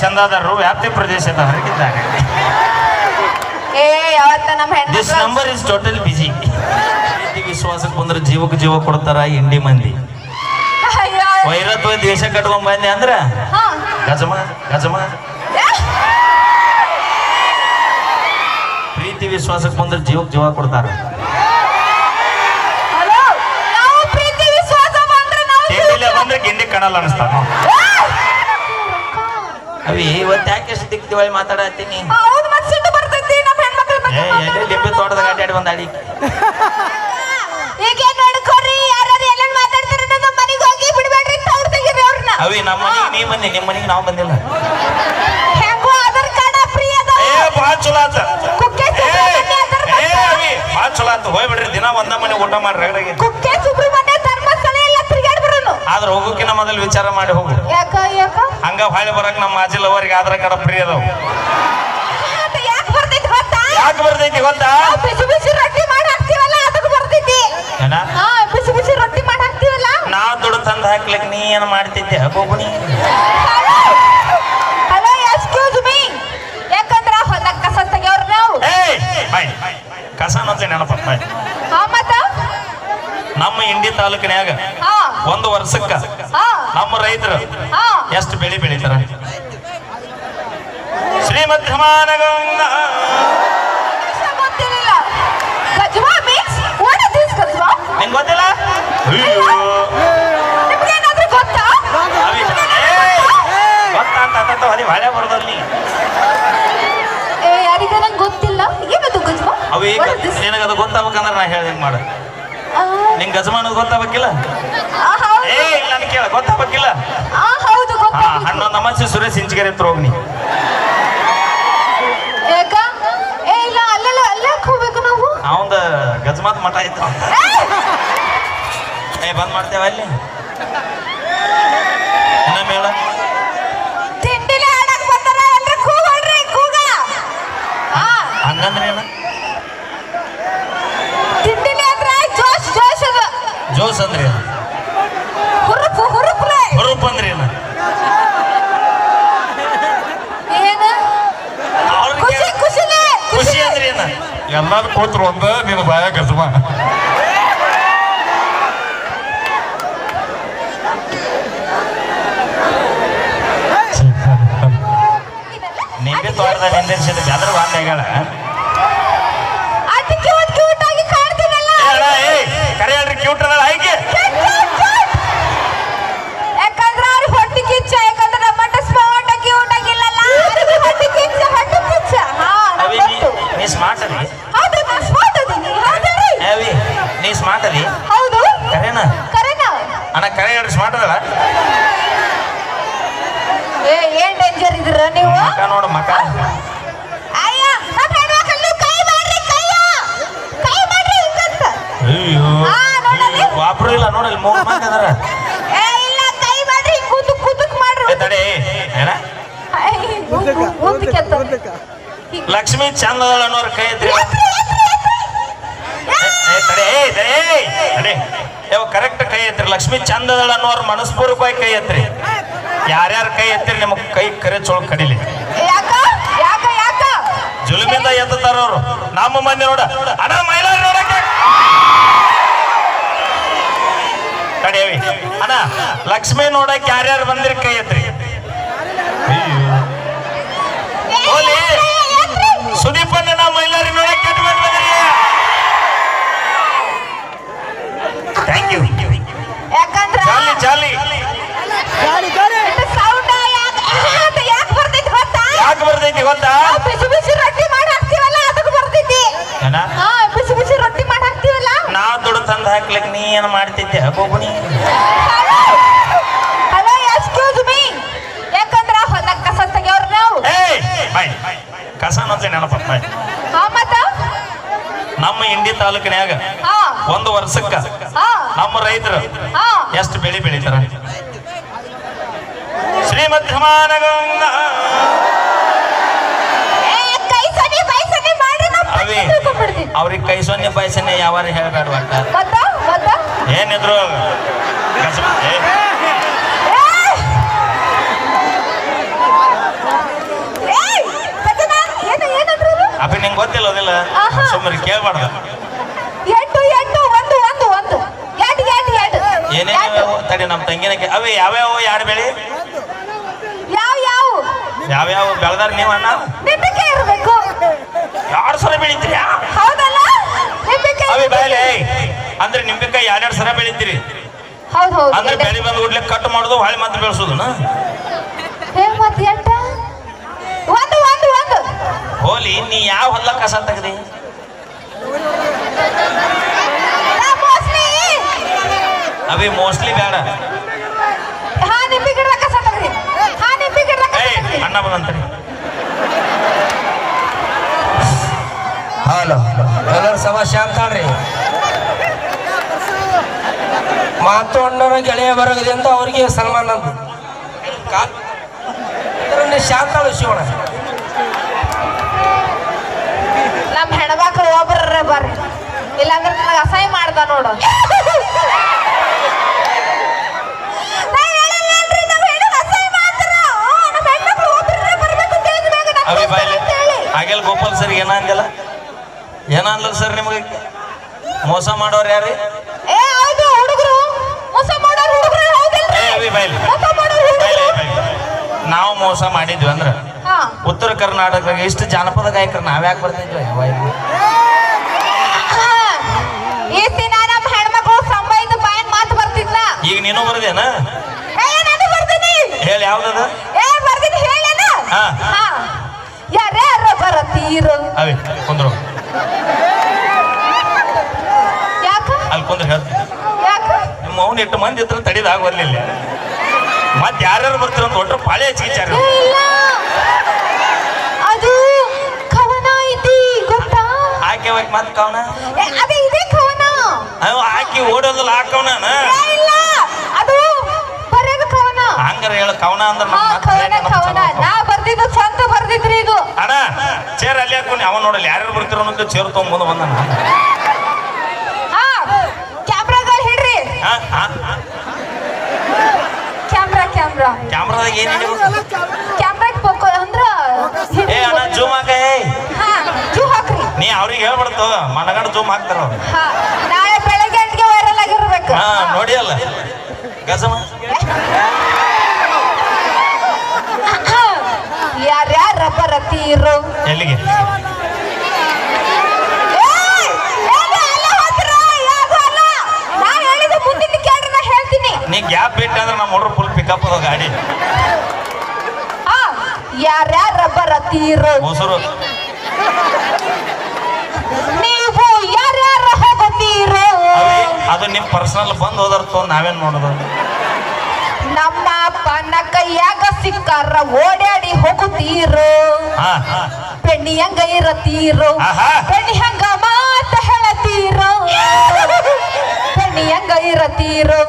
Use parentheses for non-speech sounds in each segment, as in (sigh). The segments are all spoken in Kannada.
ಚಂದಾದಾರರು ವ್ಯಾಪ್ತಿ ಪ್ರದೇಶದ ಹೊರಗಿದ್ದಾರೆ ಏ ನಮ್ಮ this number is total busy ಪ್ರೀತಿ ವಿಶ್ವಾಸಕ್ಕೆ ಬಂದ್ರೆ ಜೀವಕ್ಕೆ ಜೀವ ಕೊಡ್ತಾರ ಇಂಡಿ ಮಂದಿ. ಅಯ್ಯೋ. ವೈರತ್ವ ದೇಶ ಕಟ್ಕೊಂಡ್ ಬಂದೆ ಅಂದ್ರ? ಹಾ. ಗಜಮ ಗಜಮ. ಪ್ರೀತಿ ವಿಶ್ವಾಸಕ್ಕೆ ಬಂದ್ರೆ ಜೀವಕ್ಕೆ ಜೀವ ಕೊಡ್ತಾರ. ಹಲೋ ನಾವು ಪ್ರೀತಿ ವಿಶ್ವಾಸ ಬಂದ್ರೆ ನಾವು ತಿಂಡಿಲೆ ಬಂದ್ರೆ ಗಿಂಡಿ ಕಾಣಲ್ಲ ಅನಿಸ್ತಾರ ಅವಿ ಇವತ್ತು ಯಾಕೆ ಎಷ್ಟು ದಿಕ್ ದಿವಾಳಿ ಮಾತಾಡತ್ತೀನಿ? ಹೌದು ಮತ್ತೆ ಸಿಟ್ಟು ಬರ್ತೈತಿ ನಮ್ಮ ಹೆಣ್ಮಕ್ಳ ಏ ಬಗ್ಗೆ ಎಲ್ಲಿ ಲಿಂಬೆ ತೋಟದಾಗ ಅಡ್ಡಾಡಿ ಬಂದ ಅಡಿ ಈಗ ನೋಡ್ಕೊರಿ ಯಾರು ಎಲ್ಲ ಮಾತಾಡ್ತಾರೆ ನಮ್ಮ ಮನೆಗೆ ಹೋಗಿ ಬಿಡಬೇಡ್ರಿ ತವ್ರು ತೆಗೀರಿ ಅವ್ರನ್ನ ಅವಿ ನಮ್ಮ ಮನೆಗೆ ನೀ ಬಂದಿ ನಿಮ್ಮ ಮನೆಗೆ ನಾವು ಬಂದಿಲ್ಲ. ಹೆಂಗೋ ಆಧಾರ್ ಕಾರ್ಡ್ ಫ್ರೀ ಅದ. ಏ ಭಾಳ ಚಲೋ ಆತ. ಕುಕ್ಕೆ ಏ ಸುಬ್ರಹ್ಮಣ್ಯ ಆಧಾರ್ ಏ ಅವಿ ಭಾಳ ಚಲೋ ಆತ. ಹೋಗ್ಬಿಡ್ರಿ ದಿನ ಒಂದ ಮನೆ ಊಟ ಮಾಡ್ರಿ ರಗಡಾಗಿ. ಕುಕ್ಕೆ ಸುಬ್ರಹ್ಮಣ್ಯ ಧರ್ಮಸ್ಥಳ ಎಲ್ಲ ತಿರುಗಾಡ್ ಬರೋನು ಆದ್ರೆ ಹೋಗೋಕಿನ ಮೊದಲು ವಿಚಾರ ಮಾಡಿ ಹೋಗು ಯಾಕ ಯಾಕ? ಹಂಗ ಹೊಳೆ ಬರಕ್ ನಮ್ಮ ಮಾಜಿ ಲವರಿಗೆ ಆಧಾರ್ ಕಾರ್ಡ್ ಫ್ರೀ ಅದಾವ. ಅದು ಯಾಕೆ ಬರ್ತೈತಿ ಗೊತ್ತಾ? ಯಾಕೆ ಬರ್ತೈತಿ ಗೊತ್ತಾ? ಬಿಸಿ ಬಿಸಿ ರೊಟ್ಟಿ ಮಾಡಿ ಹಾಕ್ತೀವಲ್ಲ ಅದಕ್ಕೆ ಬರ್ತೈತಿ. ಏನ? ಹಾ ಬಿಸಿ ಬಿಸಿ ರೊಟ್ಟಿ ಮಾಡಿ ಹಾಕ್ತೀವಲ್ಲ? ನಾ ದುಡ್ಡು ತಂದು ಹಾಕ್ಲಿಕ್ಕೆ ನೀ ಏನು ಮಾಡ್ತಿದ್ದೆ? ಗೋಪುಣಿ ಹಲೋ ಎಕ್ಸ್ಕ್ಯೂಸ್ ಮೀ ಯಾಕಂದ್ರ ಹೊಲಕ್ ಕಸ ತೆಗಿಯೋರ್ ನಾವು. ಏಯ್ ಬಾಯ್. ಕಸ ಅನ್ನೋದೇ ನೆನಪ ಬಾಯ್. ಹಾ ಮತ್ತ? ನಮ್ಮ ಇಂಡಿ ತಾಲೂಕಿನ್ಯಾಗ ಹಾ ಒಂದು ವರ್ಷಕ್ಕ ನಮ್ಮ ರೈತರು ಎಷ್ಟು ಬೆಳಿ ಬೆಳಿತಾರ? ಶ್ರೀಮದ್ ಗಜ್ವಾ ಗೊತ್ತಿಲ್ಲ? ಗೊತ್ತಾ! ಅಂತ ಹೊಳೆ ಬರ್ದಲ್ಲಿ ಯಾರಿಗ ನಂಗೆ ಗೊತ್ತಿಲ್ಲ. ಏನದು ಗಜ್ವಾ? ಅವು ಈಗ? ನಿನಗದು ಗೊತ್ತಾಗ್ಬೇಕಂದ್ರೆ ನಾ ಹೇಳ್ದಂಗೆ ಮಾಡು. ನಿಂಗೆ ಗಜಮಾನ ಗೊತ್ತಾಗಬೇಕಿಲ್ಲ? ಏ ನಾನು ಕೇಳ ಗೊತ್ತಾಗಬೇಕಿಲ್ಲ? ಹಾ ಹನ್ನೊಂದು ಅಮಾಸೆ ಸುರೇಶ್ ಇಂಚಿಗೆರೆ ಹತ್ರ ಹೋಗ್ನಿ ಇಲ್ಲ ಅವಂದ ಗಜಮಾತ್ ಮಠ ಇತ್ತು ಏ! ಬಂದ್ ಮಾಡ್ತೇವೆ ಅಲ್ಲಿ? ಮೇಳ? ಹಂಗಂದ್ರೆ ಏನ ತಿಂಡಿಲೆ ಅಂದ್ರೆ ಜೋಶ್ ಜೋಶ್ ಅದು ಜೋಸ್ ಅಂದ್ರೆ ಏನು? ಹುರುಪು ಅಂದ್ರೆ ಖುಷಿ ಅಂದ್ರೆ ಏನ? ಎಲ್ಲಾರು ಕೂತ್ರು ಒಂದ ನಿನ್ನ ಬಾಯ ಗಜಮ. ನಿಂಬೆ ತೋಟದಾಗ ನಿಂದಿರ್ಸಿದ ಬೆದ್ರ ವಾತ ನೀ ಸ್ಮಾರ್ಟ್ ಅದಿ ಹೌದು. ಕರೆನ? ಕರೆನಾ? ಅಣ್ಣ ಕರೆ ಹೇಳ್ರಿ ಸ್ಮಾರ್ಟ್ ಅದಲ್ಲ? ಏ ಏನ್ ಡೇಂಜರ್ ಇದ್ರ ನೀವು? ಮಕ ನೋಡು ಮಕ ಅಯ್ಯ ನಮ್ಮ ಹೆಣ್ಮಕ್ಳು ಕೈ ಮಾಡ್ರಿ ಕೈಯ. ಕೈ ಮಾಡ್ರಿ ಹಿಂಗಂತ. ಅಯ್ಯೋ. ಹಾ, ನೋಡಲ್ಲಿ. ಒಬ್ರು ಇಲ್ಲ ನೋಡಲ್ಲಿ ಮೂರು ಮಂದಿ ಅದಾರ ಏ ಇಲ್ಲ ಕೈ ಮಾಡ್ರಿ ಹಿಂಗ್ ಕುದುಕ್ ಕುದುಕ್ ಮಾಡ್ರಿ. ಏ ಏನ? ಅಯ್ಯ, ಮುಂದ್- ಮುಂದಕ್ಕೆ ಲಕ್ಷ್ಮಿ ಚಂದ ಅನ್ನೋರ್ ಕೈ ಐತ್ರಿ ಕರೆಕ್ಟ್ ಕೈ ಎತ್ತಿರಿ. ಲಕ್ಷ್ಮಿ ಚಂದದಳ ಅನ್ನೋರ್ ಮನಸ್ಪೂರ್ವಕವಾಗಿ ಕೈ ಎತ್ತಿರಿ. ಯಾರ್ಯಾರ ಕೈ ಎತ್ತಿರಿ ನಿಮಗೆ ಕೈ ಕರೆ ಚೋಳ ಕಡಿಲಿ. ಜುಲುಮಿಂದ ಎತ್ತಾರ ಅವ್ರು. ನಮ್ಮ ಮಂದಿ ನೋಡ. ಅಣ್ಣ ಮೈಲಾರಿ ನೋಡಕ್ಕೆ. ತಡಿಯವಿ ಅಣ್ಣ ಲಕ್ಷ್ಮಿ ನೋಡಕ್ ಯಾರ್ಯಾರು ಬಂದಿರಿ ಕೈ ಎತ್ರಿ ಏನು ಮಾಡ್ತಿದ್ದೆ? ಬೋಗುಣಿ ಹಲೋ ಎಕ್ಸ್ಕ್ಯೂಸ್ ಮೀ ಯಾಕಂದ್ರ ಕಸ ತೆಗಿಯೋರ್ ನಾವು? ಏಯ್ ಬಾಯ್. ಕಸ ಅನ್ನೋದೇ ನೆನಪ ಬಾಯ್. ಹಾ ಮತ್ತ? ನಮ್ಮ ಇಂಡಿ ತಾಲೂಕಿನ್ಯಾಗ ಹಾ. ಒಂದು ವರ್ಷಕ್ಕ ಹಾ. ನಮ್ಮ ರೈತರು ಹಾ. ಎಷ್ಟು ಬೆಳಿ ಬೆಳಿತಾರ? ಶ್ರೀಮಧ್ಯಮಾನಗಂಗಾ ಅವ್ರಿಗೆ ಕೈ ಸೊನ್ನೆ ಪಾಯಸನೆ ಯಾವಾರ ಹೇಳ್ಬೇಡ ಒಟ್ಟ ಏನಿದ್ರು ಅಪ್ಪಿ ನಿಂಗೆ ಗೊತ್ತಿಲ್ಲ ಅದಿಲ್ಲ? ಸುಮ್ಮನೆ ಕೇಳ್ಬಾರ್ದು. ಏನೇನು ತಡಿ ನಮ್ಮ ತಂಗಿನಕ್ಕೆ? ಅವೆ ಯಾವ್ಯಾವ ಯಾರು ಬೆಳಿ? ಯಾವ್ಯಾವ? ಬೆಳೆದಾರ ನೀವು ಅಣ್ಣ? ಎರಡು ಸಲ ಬೆಳಿತೀರಿ ಅವೆ ಬಾಯಲೇ ಅಂದ್ರೆ ನಿಂಬೆಕಾಯಿ ಎರಡೆರಡು ಸರ ಬೆಳಿತೀರಿ? ಹೌದು ಹೌದು. ಅಂದ್ರೆ ಬೆಳಿ ಬಂದ ಕೂಡ್ಲೆ ಕಟ್ ಮಾಡೋದು ಹೊಳೆ ಮತ್ತೆ ಬೆಳೆಸೋದು ಹೇ ಮತ್ತೆ ಎಂಟ? ಒಂದು ಒಂದು ಒಂದು. ಹೋಲಿ ನೀ ಯಾವ ಹೊಲ ಕಸ ತೆಗ್ದಿ? ಅವಿ ಮೋಸ್ಟ್ಲಿ ಬೇಡ ಹಾ ನಿಂಬೆ ಕಸ ಹಾ ನಿಂಬೆ ಕಸ ಅಣ್ಣ ಬಂದಂತ್ರಿ. ಹಲೋ ಎಲ್ಲರೂ ಸಭಾ ಶಾಂತಾಳ್ರಿ ಮಾತೊಂಡರ ಗೆಳೆಯ ಬರಗದೆ ಅಂತ ಅವ್ರಿಗೆ ಸನ್ಮಾನ ಶಾಂತಾಳು ಶಿವಣ ನಮ್ಮ ಹೆಣ್ಮಕ್ಳು ಒಬ್ಬರ ಬರ್ರಿ. ಇಲ್ಲಾಂದ್ರೆ ನನಗೆ ಅಸಹ್ಯ ಮಾಡ್ದ ನೋಡು. ಹಾಗೆಲ್ಲ ಗೋಪಾಲ್ ಸರ್ ಏನ ಅಂದಿಲ್ಲ ಏನ ಅಂದ್ಲ ಸರ್ ನಿಮಗೆ? ಮೋಸ ಮಾಡೋರು ಯಾರು ಏ ಹೌದು ಹುಡುಗರು ಮೋಸ ಮಾಡೋರು ಹುಡುಗರು ನಾವು ಮೋಸ ಮಾಡಿದ್ವಿ ಅಂದ್ರೆ ಹಾ. ಉತ್ತರ ಕರ್ನಾಟಕ ಇಷ್ಟು ಜಾನಪದ ಗಾಯಕರು ನಾವ್ಯಾಕೆ ಬರ್ತಿದ್ವಿ? ಈಗ ನೀನು ಬರ್ದೇನ. ಹೇಳಿ ಯಾವ್ದದ? ಯಾರ್ಯಾರ ಬರತೀರು? ಅವಿ ಕುಂದ್ರು. ಯಾಕ? ಅಲ್ಲಿ ಕುಂದ್ರು ಹೇಳ್ತೀನಿ. ನಿಮ್ಮ ಅವ್ನ ಎಷ್ಟು ಮಂದಿ ಇದ್ರೆ ತಡಿದಾಗ ಬರ್ಲಿಲ್ಲ ಮತ್ತೆ ಯಾರ್ಯಾರು ಬರ್ತೀರ ಅಂತ ಒಟ್ಟರು ಪಾಳೆ ಇಲ್ಲ. ಅದು ಕವನ ಐತಿ ಗೊತ್ತಾ? ಆಕೆ ಹೋಗಿ ಮತ್ತೆ ಕವನ? ಅದೇ ಇದೆ ಕವನ. ಅವ್ ಹಾಕಿ ಓಡೋದಲ್ಲ ಹಾಕವನ ಏ, ಇಲ್ಲ. ಅದು ಬರೆಯೋದು ಕವನ. ಹಂಗಾರ ಹೇಳ ಕವನ ಅಂದ್ರೆ ಕವನ ಕವನ. ನಾ ಬರ್ದಿದ್ದು ಸ್ವಂತ ಬರ್ದಿದ್ರಿ ಇದು. ಅಣ್ಣ ಚೇರ್ ಅಲ್ಲಿ ಹಾಕೊಂಡು ಅವ ನೋಡಲ್ಲ ಯಾರ್ಯಾರು ಬರ್ತಿರೋ ಅಂತ ಚೇರ್ ತೊಗೊಂಡ್ ಬಂದ ಬಂದ ಕ್ಯಾಮ್ರಾ ಕ್ಯಾಮ್ರಾ ಕ್ಯಾಮ್ರಾದಾಗ ಏನ್ ಹಿಡಿಬೇಕು ಪೋಕೋ ಪೊಕ್ಕ ಅಂದ್ರ ಏ ಅಣ್ಣ ಜೂಮ್ ಹಾಕ ಏ. ಹಾ ಜೂ ಹಾಕ್ರಿ. ನೀ ಅವ್ರಿಗೆ ಹೇಳ್ಬಿಡ್ತು ಮನಗಂಡ ಜೂಮ್ ಹಾಕ್ತಾರ ಅವ್ರು. ಹಾ ನಾಳೆ ಬೆಳಗ್ಗೆ ಗಂಟೆಗೆ ವೈರಲ್ ಆಗಿರ್ಬೇಕು. ಹಾ ನೋಡಿ ಅಲ್ಲ ಗಜಮ ರತಿ ಬರತೀರು ಎಲ್ಲಿಗೆ ಏಯ್! ಏನು ಅಲ್ಲ ಹೋಗ್ತೀರಾ? ಯಾವ್ದು ಅಲ್ಲ. ನಾ ಹೇಳಿದ್ದು ಮುಂದಿನ ಕೇಳ್ರಿ ನಾ ಹೇಳ್ತೀನಿ ನೀ ಗ್ಯಾಪ್ ಬಿಟ್ಟು ಅಂದ್ರೆ ನಮ್ಮ ಹುಡುಗರು ಫುಲ್ ಪಿಕಪ್ ಅದ ಗಾಡಿ. ಹಾ ಯಾರ್ಯಾರ ಬರತೀರು ಮೊಸರು ನೀವು ಯಾರ್ಯಾರ ಹೋಗತೀರು ಅವಿ ಅದು ನಿಮ್ ಪರ್ಸನಲ್ ಬಂದ್ ಹೋದರ್ತು ನಾವೇನ್ ಮಾಡೋದು? ನಮ್ಮ ಅಪ್ಪನ ಕೈಯಾಗ ಸಿಕ್ಕಾರ ಓಡಾಡಿ ಹೋಗುತ್ತೀರೋ? ಪೆಣ್ಣಿ ಬೆಣ್ಣಿ ಹಂಗ ಇರತ್ತೀರೋ? ಪೆಣ್ಣಿ ಬೆಣ್ಣಿ ಹಂಗ ಮಾತ ಹೇಳತ್ತೀರೋ? ಬೆಣ್ಣಿ ಹಂಗ ಇರತೀರು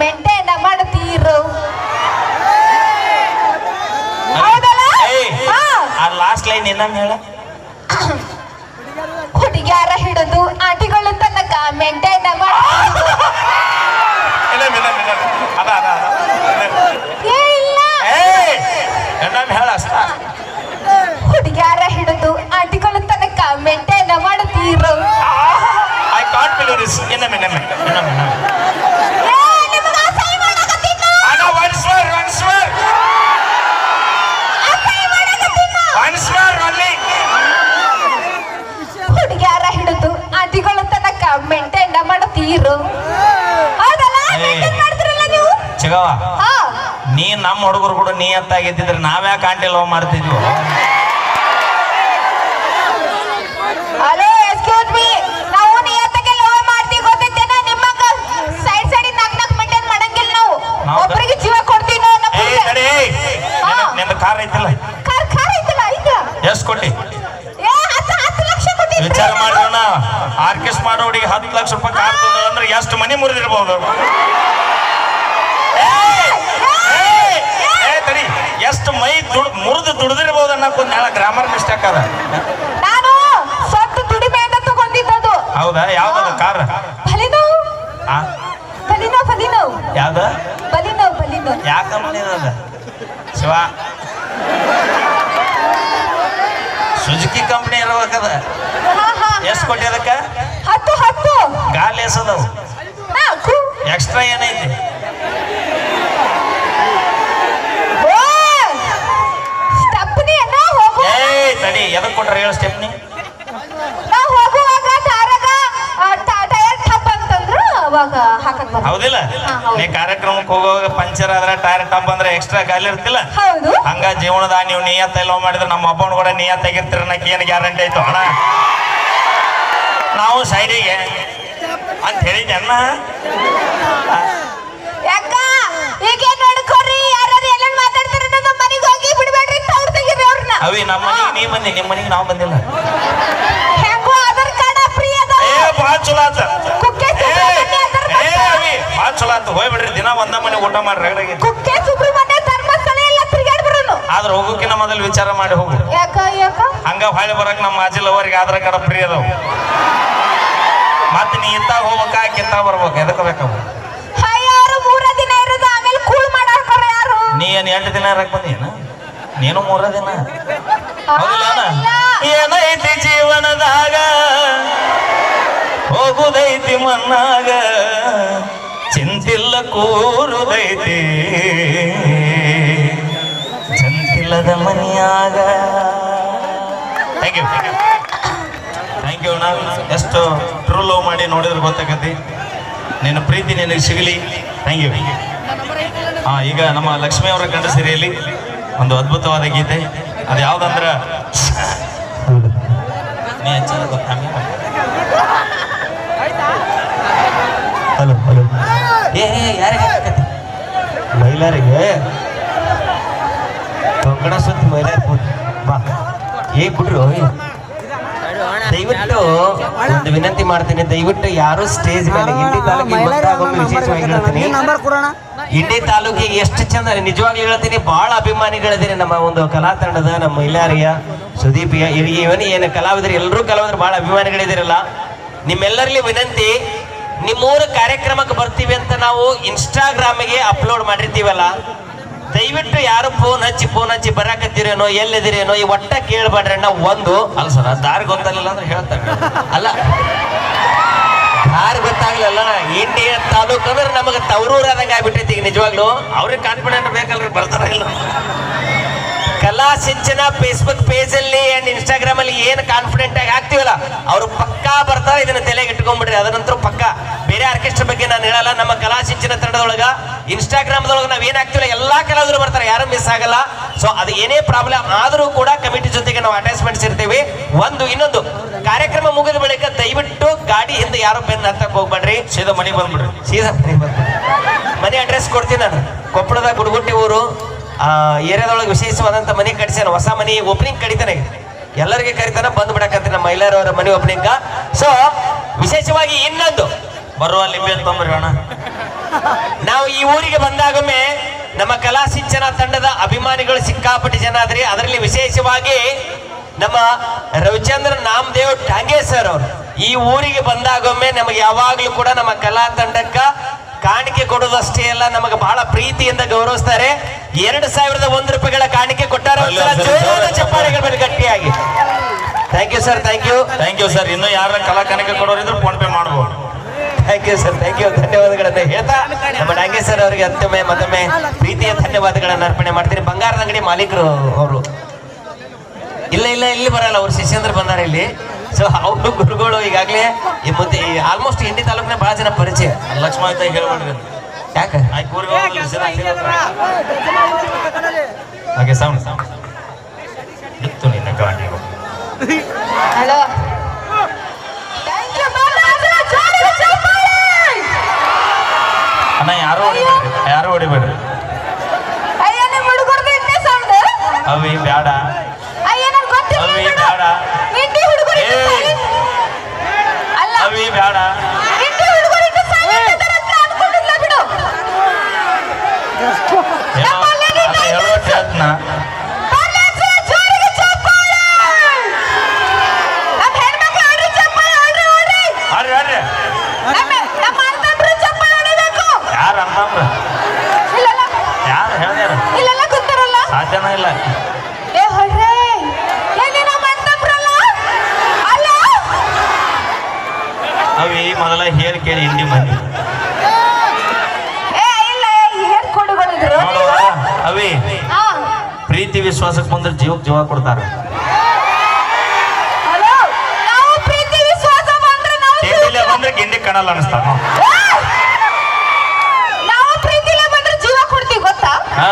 ಮೆಂಟೇನ ಮಾಡ್ತೀರು? ಆ ಲಾಸ್ಟ್ ಲೈನ್ ಇನ್ನೊಮ್ಮೆ ಹೇಳ. ಹುಡುಗ್ಯಾರ ಹಿಡಿದು ಆಂಟಿಗಳು ತನಕ ಮೆಂಟೇನ ಹುಡುಗ್ಯಾರ ಹಿಡಿದು ಆಂಟಿಗಳು ತನಕ ಮೆಂಟೇನ ಮಾಡ್ತೀರು? ಐ ಕಾಂಟ್ ಬಿಲೀವ್ ದಿಸ್ ಇನ್ನೊಮ್ಮೆ ಇನ್ನೊಮ್ಮೆ ಇನ್ನೊಮ್ಮೆ ಇನ್ನೊಮ್ಮೆ. ನಮ್ಮ ಏಯ್ ತಡಿ. ಹಾ. ನಿಂದ ಕಾರ್ ಐತಿಲ್ಲ? ಎಷ್ಟು ಕೊಟ್ಟಿ? ವಿಚಾರ ಮಾಡೋಣ ಆರ್ಕೆಸ್ಟ್ ಮಾಡೋ ಹುಡುಗಿ ಹತ್ತು ಲಕ್ಷ ರೂಪಾಯಿ ಕಾರ್ ಅಂದ್ರೆ ಎಷ್ಟು ಮನೆ ಮುರಿದಿರ್ಬೋದು? ಅನ್ನೋಕೊಂದು ನಾಳೆ ಗ್ರಾಮರ್ ಮಿಸ್ಟೇಕ್ ಅದ. ನಾನು ಸ್ವಂತ ದುಡಿಮೆಯಿಂದ ತಗೊಂಡಿದ್ದದು. ಹೌದಾ? ಯಾವ್ದದ? ಕಾರ್? ಬಲಿನೋ? Baleno Baleno? ಯಾವ್ದ? Baleno Baleno. ಕಂಪ್ನಿ ಅದ? ಶಿವ. ಸುಜುಕಿ ಕಂಪ್ನಿ ಇರ್ಬೇಕದ. ಎಷ್ಟು ಕೊಟ್ಟಿ ಅದಕ್ಕೆ ಹತ್ತು ಹತ್ತು. ಗಾಲಿ ಎಸದವು. ಎಕ್ಸ್ಟ್ರಾ ಏನೈತಿ ಓ ಸ್ಟಪ್ನಿ ನಾ ಹೋಗು ತಡಿ ಎದಕ್ ಕೊಟ್ರ ಹೇಳು ಸ್ಟೆಪ್ನಿ? ನಾ ಹೋಗುವಾಗ ದಾರಾಗ ಟೈರ್ ಟಪ್ ಅಂತಂದ್ರು ಅವಾಗ ಹಾಕಕ್ ಬರ್ತದೆ ಹೌದಿಲ್ಲ? ನೀ ಕಾರ್ಯಕ್ರಮಕ್ಕೆ ಹೋಗುವಾಗ ಪಂಚರ್ ಆದ್ರೆ ಟೈರ್ ಟಾಪ್ ಅಂದ್ರೆ ಎಕ್ಸ್ಟ್ರಾ ಗಾಲಿ ಇರ್ತಿಲ್ಲ? ಹೌದು. ಹಂಗ ಜೀವನದ ನೀವು ನಿಯತ್ ಎಲ್ಲ ಮಾಡಿದ್ರೆ ನಮ್ಮ ಅಪ್ಪನ ಕೂಡ ನಿಯತ್ ತೆಗಿರ್ತೀರ ಏನು ಗ್ಯಾರಂಟಿ ಆಯ್ತು? ಅಣ್ಣ ನಾವು ಸೈಡಿಗೆ ಅಂತ ಹೇಳಿದ್ದೆ ಅಣ್ಣ ಯಾಕ ಈಗ ನೋಡ್ಕೊರಿ ಯಾರು ಎಲ್ಲ ಮಾತಾಡ್ತಾರೆ ನಮ್ಮ ಮನೆಗೆ ಹೋಗಿ ಬಿಡ್ಬೇಡ್ರಿ ತವ್ರು ತೆಗೀರಿ ಅವ್ರನ್ನ ಅವಿ ನಮ್ಮ ಮನೆಗೆ ನೀ ಬಂದಿ ನಿಮ್ಮ ಮನೆಗೆ ನಾವು ಬಂದಿಲ್ಲ. ಹೆಂಗೋ ಏ ಚಲೋ ಆತ. ಕುಕ್ಕೆ ಸುಬ್ರಹ್ಮಣ್ಯ. ಏ ಅವಿ ಚಲೋ ಆತ. ದಿನ ಒಂದ ಮನೆ ಊಟ ಮಾಡ್ರಿ ರಗಡಾಗಿ. ಕುಕ್ಕೆ ಸುಬ್ರಹ್ಮಣ್ಯ ಧರ್ಮಸ್ಥಳ ಎಲ್ಲ ತಿರ್ಗಾಡ್ ಬರೋನು ಆದ್ರೆ ಹೋಗೋಕಿನ ಮೊದಲು ವಿಚಾರ ಮಾಡಿ ಹೋಗು. ಯಾಕ ಯಾಕ? ಹಂಗ ಹೊಳೆ ಬರಕ್ ನಮ್ಮ ಅಜಿಲವರಿಗೆ ಆಧಾರ್ ಕಾರ್ಡ್ ಫ್ರೀ ಅದಾವ. ಮತ್ತೆ ನೀ ಇಂತ ಹೋಗ್ಬೇಕಾ ಕಿಂತ ಬರ್ಬೇಕು ಎದಕ್ಕೆ ಬೇಕವು? ನೀ ಏನ್ ಎಂಟು ದಿನ ಇರಕ್ ಬಂದೇನ ನೀನು ಮೂರ ದಿನ ಏನೈತಿ ಜೀವನದಾಗ? ಹೋಗುದೈತಿ ಮನ್ನಾಗ. ಚಿಂತಿಲ್ಲ ಕೂರುದೈತಿ. ಚಿಂತಿಲ್ಲದ ಮನಿಯಾಗ. ಥ್ಯಾಂಕ್ ಯು ಥ್ಯಾಂಕ್ ಯು ನಾವು ಎಷ್ಟು ಟ್ರೂ ಲವ್ ಮಾಡಿ ನೋಡಿದ್ರೆ ಗೊತ್ತಾಗತಿ ನಿನ್ನ ಪ್ರೀತಿ ನಿನಗೆ ಸಿಗಲಿ. ಥ್ಯಾಂಕ್ ಯು ಹಾ ಈಗ ನಮ್ಮ ಲಕ್ಷ್ಮಿ ಅವರ ಕಂಡ ಸಿರಿಯಲ್ಲಿ ಒಂದು ಅದ್ಭುತವಾದ ಗೀತೆ. ಅದು ಯಾವ್ದಂದ್ರ? Hello hello. ಏ ಯಾರಿಗೆ ಮಹಿಳೆಯರಿಗೆ? ತೊಂಗಡ ಸುತ್ತ ಮಹಿಳೆಯರು ಬಾ. ಏ ಬಿಡ್ರು ದಯವಿಟ್ಟು ಒಂದು ವಿನಂತಿ ಮಾಡ್ತೀನಿ ದಯವಿಟ್ಟು ಯಾರು ಸ್ಟೇಜ್ ಮೇಲೆ ಇಂಡಿ ತಾಲೂಕಿಗೆ ಬಂದಾಗೊಮ್ಮೆ ವಿಶೇಷವಾಗಿ ಹೇಳ್ತೀನಿ. ಇಂಡಿ ತಾಲೂಕಿಗೆ ಎಷ್ಟು ಚಂದ ನಿಜವಾಗ್ಲೂ ಹೇಳ್ತೀನಿ ಬಹಳ ಅಭಿಮಾನಿಗಳಿದ್ದೀರಿ ನಮ್ಮ ಒಂದು ಕಲಾ ತಂಡದ ನಮ್ಮ ಇಲ್ಲಾರಿಯ ಸುದೀಪಿಯ ಇವನ್ ಏನು ಕಲಾವಿದರು ಎಲ್ಲರೂ ಕಲಾವಿದರು ಬಹಳ ಅಭಿಮಾನಿಗಳಿದ್ದೀರಲ್ಲ. ನಿಮ್ಮೆಲ್ಲರಲ್ಲಿ ವಿನಂತಿ ನಿಮ್ಮೂರ ಕಾರ್ಯಕ್ರಮಕ್ಕೆ ಬರ್ತೀವಿ ಅಂತ ನಾವು ಇನ್ಸ್ಟಾಗ್ರಾಮಿಗೆ ಅಪ್ಲೋಡ್ ಮಾಡಿರ್ತೀವಲ್ಲ ದಯವಿಟ್ಟು ಯಾರು ಫೋನ್ ಹಚ್ಚಿ ಫೋನ್ ಹಚ್ಚಿ ಬರಾಕತ್ತೀರೇನೋ, ಎಲ್ಲಿದ್ದೀರೇನೋ, ಈ ಒಟ್ಟ ಕೇಳಬೇಡ್ರಿ ಅಣ್ಣ ಒಂದು. ಅಲ್ಲ ಸರ್ ದಾರಿ ಗೊತ್ತಾಗಲಿಲ್ಲ ಅಂದ್ರೆ ಹೇಳ್ತಾರೆ. ಅಲ್ಲ ಯಾರು ಗೊತ್ತಾಗ್ಲಿಲ್ಲ. ಇಂಡಿಯಾ ತಾಲೂಕು ಅಂದ್ರೆ ನಮಗೆ ತವರೂರಾದಂಗೆ ಆಗ್ಬಿಟ್ಟೈತಿ ಈಗ ನಿಜವಾಗ್ಲೂ. ಅವ್ರಿಗೆ ಕಾನ್ಫಿಡೆಂಟ್ ಬೇಕಲ್ರಿ, ಬರ್ತಾರ ಇಲ್ಲ ಕಲಾ ಸಿಂಚನ ಫೇಸ್ಬುಕ್ ಪೇಜ್ ಅಲ್ಲಿ ಅಂಡ್ ಇನ್ಸ್ಟಾಗ್ರಾಮ್ ಅಲ್ಲಿ ಏನು ಕಾನ್ಫಿಡೆಂಟ್ ಆಗಿ ಹಾಕ್ತಿವಲ್ಲ ಅವರು ಪಕ್ಕಾ ಬರ್ತಾರೆ ಇದನ್ನ ತಲೆಗೆ ಇಟ್ಕೊಂಡ್ಬಿಡ್ರಿ. ಅದನಂತರ ಪಕ್ಕ. ಬೇರೆ ಆರ್ಕೆಸ್ಟ್ರಾ ಬಗ್ಗೆ ನಾನು ಹೇಳಲ್ಲ ನಮ್ಮ ಕಲಾ ಸಿಂಚನ ತಂಡದೊಳಗ ಇನ್ಸ್ಟಾಗ್ರಾಮ್ದೊಳಗೆ ನಾವ್ ಏನ್ ಹಾಕ್ತಿವಲ್ಲ ಎಲ್ಲಾ ಕಲಾವಿದರು ಬರ್ತಾರೆ ಯಾರು ಮಿಸ್ ಆಗಲ್ಲ. ಸೊ ಅದು ಏನೇ ಪ್ರಾಬ್ಲಮ್ ಆದರೂ ಕೂಡ ಕಮಿಟಿ ಜೊತೆಗೆ ನಾವು ಅಟ್ಯಾಚ್ಮೆಂಟ್ಸ್ ಇರ್ತೀವಿ. ಒಂದು ಇನ್ನೊಂದು ಕಾರ್ಯಕ್ರಮ ಮುಗಿದ ಬಳಿಕ ದಯವಿಟ್ಟು ಗಾಡಿ ಹಿಂದೆ ಯಾರು ಬೆನ್ನ ಹತ್ತಕ್ ಹೋಗ್ಬೇಡ್ರಿ. ಸೀದಾ ಮನೆಗೆ ಬಂದ್ಬಿಡ್ರಿ. ಸೀದಾ ಮನೆಗೆ. ಮನೆ ಅಡ್ರೆಸ್ ಕೊಡ್ತೀನಿ ನಾನು. ಕೊಪ್ಪಳದ ಗುಡ್ಗುಟ್ಟಿ ಊರು. ಏರಿಯಾದೊಳಗೆ ವಿಶೇಷವಾದಂಥ ಮನೆ ಕಟ್ಸ್ಯಾನ ಹೊಸ ಮನೆ ಓಪನಿಂಗ್ ಕಡಿತಾನೆ. ಎಲ್ಲರಿಗೆ ಕರಿತಾನ, ಬಂದ್ ಬಿಡಕಂತ ನಮ್ಮ ಮಹಿಳೆಯರವರ ಮನೆ ಓಪನಿಂಗ್ ಸೊ ವಿಶೇಷವಾಗಿ ಇನ್ನೊಂದು. ಬರುವ ಲಿಂಬೆ ತೊಂಬರಿ ಅಣ್ಣ. ನಾವು ಈ ಊರಿಗೆ ಬಂದಾಗೊಮ್ಮೆ ನಮ್ಮ ಕಲಾ ಸಿಂಚನ ತಂಡದ ಅಭಿಮಾನಿಗಳು ಸಿಕ್ಕಾಪಟ್ಟೆ ಜನ ಆದ್ರಿ. ಅದರಲ್ಲಿ ವಿಶೇಷವಾಗಿ ನಮ್ಮ ರವಿಚಂದ್ರ ನಾಮದೇವ್ ಟಾಂಗೆ ಸರ್ ಅವರು. ಈ ಊರಿಗೆ ಬಂದಾಗೊಮ್ಮೆ ನಮಗೆ ಯಾವಾಗ್ಲೂ ಕೂಡ ನಮ್ಮ ಕಲಾ ತಂಡಕ್ಕ ಕಾಣಿಕೆ ಕೊಡೋದಷ್ಟೇ ಅಲ್ಲ ನಮಗೆ ಬಹಳ ಪ್ರೀತಿಯಿಂದ ಗೌರವಿಸ್ತಾರೆ. ಎರಡು ಸಾವಿರದ ಒಂದ್ ರೂಪಾಯಿಗಳ ಕಾಣಿಕೆ ಕೊಟ್ಟಾರ ಚಪ್ಪಾಳೆಗಳ ಮೇಲೆ ಗಟ್ಟಿಯಾಗಿ. Thank you sir thank you thank you sir ಇನ್ನು ಯಾರ ಕಲಾಕಾನಿಕೆ ಕೊಡೋರಿದ್ರು ಫೋನ್ ಪೇ ಮಾಡಬಹುದು thank you sir thank you ಧನ್ಯವಾದಗಳನ್ನ ಹೇಳ್ತಾ ನಮ್ಮ ಡಾಂಗೆ ಸರ್ ಅವರಿಗೆ ಮತ್ತೊಮ್ಮೆ ಮತ್ತೊಮ್ಮೆ ಪ್ರೀತಿಯ ಧನ್ಯವಾದಗಳನ್ನ ಅರ್ಪಣೆ ಮಾಡ್ತೀನಿ. ಬಂಗಾರದ ಅಂಗಡಿ ಮಾಲೀಕರು ಅವರು. ಇಲ್ಲ ಇಲ್ಲ ಇಲ್ಲಿ ಬರಲ್ಲ. ಅವ್ರು ಶಿಷ್ಯಂದ್ರ ಬಂದಾರ ಇಲ್ಲಿ. ಸೊ ಅವರು ಗುರುಗಳು ಈಗಾಗಲೇ ಈ ಮುಂದೆ ಆಲ್ಮೋಸ್ಟ್ ಇಂಡಿ ತಾಲೂಕಿನ ಬಹಳ ಜನ ಪರಿಚಯ. ಲಕ್ಷ್ಮಣ ಅಂತ ಹೇಳ್ಬೇಡ್ರಿ ಯಾಕೆ? ಹಾಗೆ ಸೌಂಡ್ ಸೌಂಡ್ ಇತ್ತು ನಿನ್ನ ಗಾಡಿ ಹಲೋ ಅಣ್ಣ ಯಾರು ಹೊಡಿಬೇಡ್ರಿ ಯಾರು ಹೊಡಿಬೇಡ್ರಿ ಅವಿ ಬ್ಯಾಡ. ಅಯ್ಯ ನನ್ಗೆ ಗೊತ್ತಿಲ್ಲ ಅವಿ ಬಿಡು. ಅಲ್ಲ. ಅವಿ ಬ್ಯಾಡ ಇಂಡಿ ಹುಡುಗರು ಇನ್ನು silent ಇದಾರೆ ಅಂತ ಅನ್ಕೊಂಡಿದ್ಲ ಬಿಡು ಏನೋ ಅದ ಹೇಳೋ ಹೇಳ್ತನ ಬರ್ಲಾಚೆ, ಜೋರಿಗೆ ಚಪ್ಪಾಳೆ ನಮ್ಮ ಹೆಣ್ಮಕ್ಳು ಹೊಡ್ರಿ ಚಪ್ಪಾಳೆ ಹೊಡ್ರಿ ಹೊಡ್ರಿ ಆಡ್ರಿ ಆಡ್ರಿ ನಮ್ಮ ನಮ್ಮ ಅಣ್ಣಂದ್ರು ಚಪ್ಪಾಳೆ ಹೊಡಿಬೇಕು ಯಾರು ಅಂತಂದ್ರ ಇಲ್ಲಲ್ಲ ಅವಿ ಮೊದಲ ಹೇಳಿ ಕೇಳಿ ಹಿಂಡಿ ಮಂದಿ ಏ ಇಲ್ಲ ಏನ್ ಕೊಡುಗಳಿದ್ರು ನೋಡುವ ಅವಿ ಹಾ ಪ್ರೀತಿ ವಿಶ್ವಾಸಕ್ಕೆ ಬಂದ್ರೆ ಜೀವಕ್ಕೆ ಜೀವ ಕೊಡ್ತಾರೆ ಹಲೋ ನಾವು ಪ್ರೀತಿ ವಿಶ್ವಾಸ ಬಂದ್ರೆ ನಾವು ತಿಂಡಿಲೆ ಬಂದ್ರೆ ಗಿಂಡಿ ಕಾಣಲ್ಲ ಅನಿಸ್ತಾನ ನಾವು ಪ್ರೀತಿಲೇ ಬಂದ್ರೆ ಜೀವ ಕೊಡ್ತೀವಿ ಗೊತ್ತಾ ಹಾ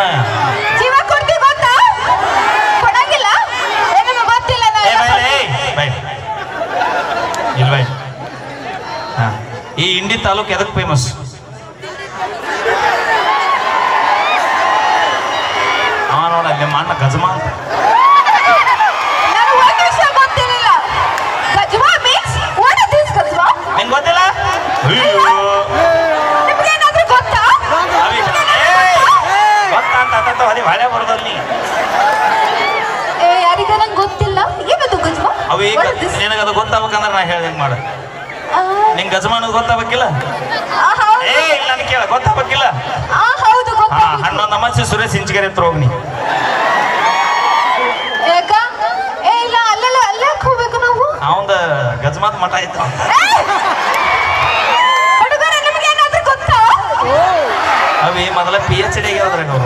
ಜೀವ ಕೊಡ್ತೀವಿ ಗೊತ್ತಾ ಕೊಡಂಗಿಲ್ಲ ಏ, ನಿಮಗೆ ಗೊತ್ತಿಲ್ಲ ಏ ನಾನು ಬೈ ಏಯ್, ಬೈ ಇಲ್ವೈ ಹಾ ಈ ಇಂಡಿ ತಾಲೂಕು ಎದಕ್ಕೆ ಫೇಮಸ್ ಅವ ನೋಡ ಅಲ್ಲಿ ಮಣ್ಣ ಗಜಮಾ ಅಂತ ನಿಂಗೆ ಗೊತ್ತಿಲ್ಲ? ಗೊತ್ತಾ? ಅದೇ ಹಳೆ ಬರೋದಲ್ಲಿ ಏ ಯಾರಿಗ ನಂಗೆ ಗೊತ್ತಿಲ್ಲ? ಏನದು ಅವು ಈಗ? ನಿನಗದು ಗೊತ್ತಾಗ್ಬೇಕಂದ್ರೆ ನಾ ಹೇಳ್ದಂಗೆ ಮಾಡು. ಆ, ನಿಂಗೆ ಗಜಮಾನದು ಗೊತ್ತಾಗ್ಬೇಕಿಲ್ಲ ಏ ನಾನು ಕೇಳ ಗೊತ್ತಾಗಬೇಕಿಲ್ಲ? ಆ, ಹೌದು ಹಾ. ಹನ್ನೊಂದು ಅಮಾಸಿ ಸುರೇಶ್ ಇಂಚಿಗೆರೆ ಹತ್ರ ಹೋಗ್ನಿ ಇಲ್ಲ ಅವಂದ ಗಜಮಾತ್ ಮಠ ಇತ್ತು ಅವಿ ಮೊದಲ ಪಿ ಎಚ್ ಡಿ ಆಗ್ಯಾವ್ರಾಗ ನಾವು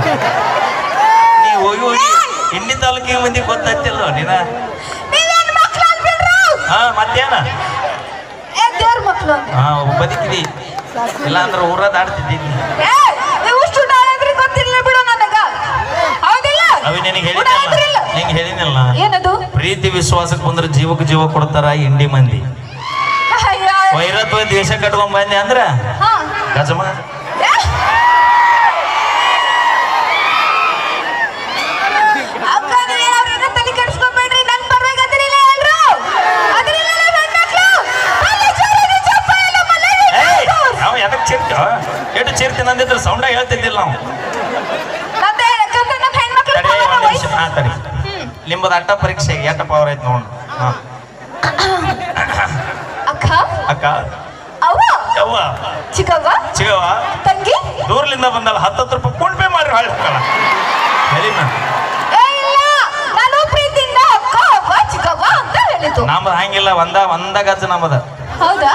ನೀ ಹೋಗಿ ಹೋಗಿ ಹಿಂಡಿ ತಾಲೂಕಿಗೆ ಮಂದಿ ಗೊತ್ತಾಗ್ತಿಲ್ಲ ನೀನ? ಹಾ ಮತ್ತೇನ? ಮಕ್ಳು ಅಂತ ಹಾ ಬದುಕಿದಿ. ಇಲ್ಲ ಅಂದ್ರೆ ಊರ ದಾಡ್ತಿದ್ದೀನಿ ಏ ನೀವು ಇಷ್ಟು ನಾಳಾದ್ರೂ ಗೊತ್ತಿಲ್ಲ ಬಿಡು ನನಗ. ಹೌದಿಲ್ಲ? ಅವಿ ನಿನಗೆ. ಹೇಳಿದ್ನಲ್ಲ. ನಿಂಗೆ ಹೇಳಿದ್ನಲ್ಲ. ಏನದು? ಪ್ರೀತಿ ವಿಶ್ವಾಸಕ್ಕೆ ಬಂದ್ರೆ ಜೀವಕ್ಕೆ ಜೀವ ಕೊಡ್ತಾರ ಇಂಡಿ ಮಂದಿ. ಅಯ್ಯೋ. ವೈರತ್ವ ದೇಶ ಕಟ್ಕೊಂಡ್ ಬಂದೆ ಅಂದ್ರ ಹಾ. ಗಜಮ ಚಿರ್ತ ಎಷ್ಟು ಚೀರ್ತಿ ನಂದಿದ್ರೆ ಸೌಂಡ ಹೇಳ್ತಿದ್ದಿಲ್ಲ ನಾವು. ತಡಿ ಒಂದ್ ನಿಮಿಷ ವಯಸ್ಸು- ಹಾ ತಡಿ. ನಿಮ್ಮದು ಅಟ್ಟ ಪರೀಕ್ಷೆ ಎಟ್ಟ ಪವರ್ ಐತೆ ನೋಡು. ಹಾ. ಅಕ್ಕ? ಅಕ್ಕ? ಅವ್ವ? ಯವ್ವ? ಚಿಕ್ಕವ್ವ? ತಂಗಿ? ದೂರ್ಲಿಂದ ಬಂದಲ್ಲ ಹತ್ತತ್ತು ರೂಪಾಯಿ ಫೋನ್ ಪೇ ಮಾಡಿ ಹಾಳು ಹೇಳಿನ ಹೇಳಿದ್ದು. ನಮ್ದು ಹಂಗಿಲ್ಲ ಒಂದ ಒಂದ ಗಜ ನಮ್ಮದ ಹೌದಾ?